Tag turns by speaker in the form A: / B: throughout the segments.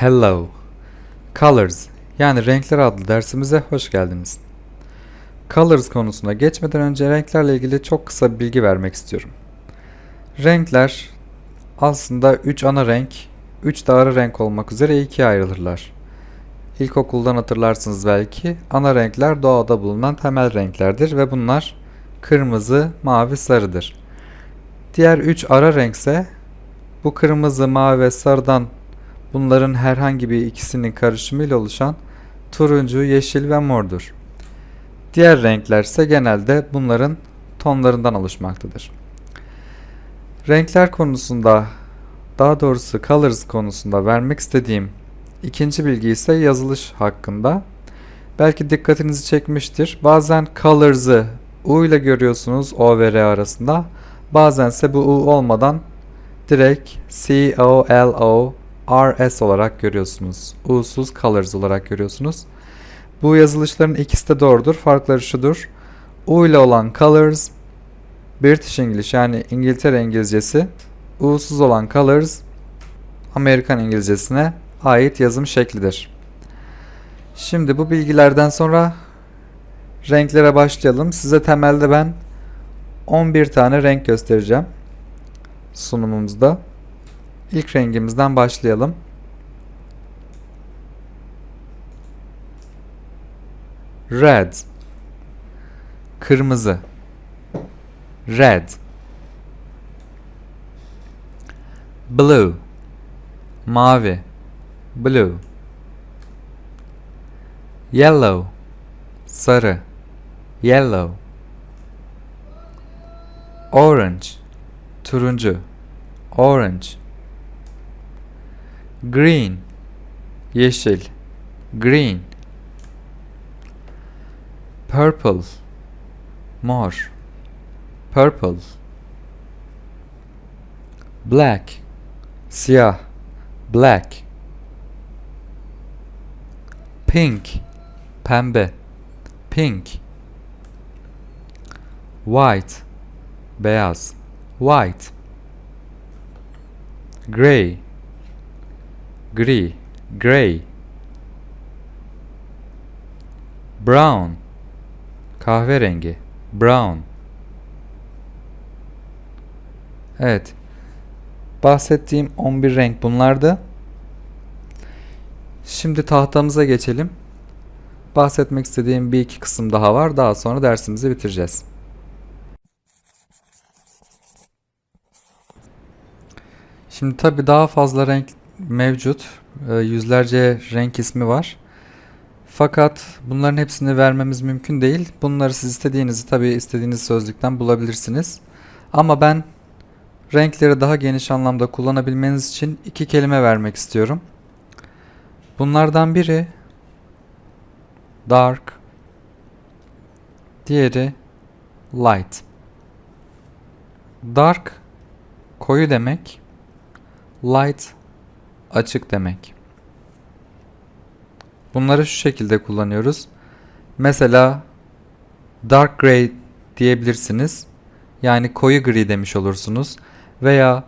A: Hello. Colors yani renkler adlı dersimize hoş geldiniz. Colors konusuna geçmeden önce renklerle ilgili çok kısa bir bilgi vermek istiyorum. Renkler aslında 3 ana renk, 3 de ara renk olmak üzere ikiye ayrılırlar. İlkokuldan hatırlarsınız belki. Ana renkler doğada bulunan temel renklerdir ve bunlar kırmızı, mavi, sarıdır. Diğer 3 ara renkse bu kırmızı, mavi ve sarıdan bunların herhangi bir ikisinin karışımıyla oluşan turuncu, yeşil ve mordur. Diğer renkler ise genelde bunların tonlarından oluşmaktadır. Renkler konusunda, daha doğrusu colors konusunda vermek istediğim ikinci bilgi ise yazılış hakkında. Belki dikkatinizi çekmiştir. Bazen colors'ı U ile görüyorsunuz O ve R arasında. Bazense bu U olmadan direkt C O L O R S olarak görüyorsunuz. U'suz colors olarak görüyorsunuz. Bu yazılışların ikisi de doğrudur. Farkları şudur. U ile olan colors British English yani İngiltere İngilizcesi. U'suz olan colors Amerikan İngilizcesine ait yazım şeklidir. Şimdi bu bilgilerden sonra renklere başlayalım. Size temelde ben 11 tane renk göstereceğim sunumumuzda. İlk rengimizden başlayalım. Red. Kırmızı. Red. Blue. Mavi. Blue. Yellow. Sarı. Yellow. Orange. Turuncu. Orange Green. Yeşil. Green. Purple. Mor. Purple. Black. Siyah. Black. Pink. Pembe. Pink. White. Beyaz. White. Gray Gri Gray Brown Kahverengi Brown Evet. Bahsettiğim 11 renk bunlardı. Şimdi tahtamıza geçelim. Bahsetmek istediğim bir iki kısım daha var. Daha sonra dersimizi bitireceğiz. Şimdi tabi daha fazla renk mevcut. Ee, Yüzlerce renk ismi var. Fakat bunların hepsini vermemiz mümkün değil. Bunları siz istediğinizi tabi istediğiniz sözlükten bulabilirsiniz. Ama ben renkleri daha geniş anlamda kullanabilmeniz için iki kelime vermek istiyorum. Bunlardan biri dark, diğeri light. Dark koyu demek, light açık demek. Bunları şu şekilde kullanıyoruz. Mesela dark gray diyebilirsiniz. Yani koyu gri demiş olursunuz. Veya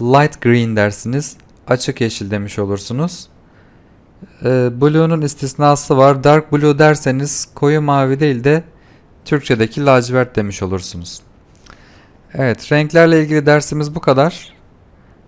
A: light green dersiniz. Açık yeşil demiş olursunuz. Ee, blue'nun istisnası var. Dark blue derseniz koyu mavi değil de Türkçedeki lacivert demiş olursunuz. Evet, renklerle ilgili dersimiz bu kadar.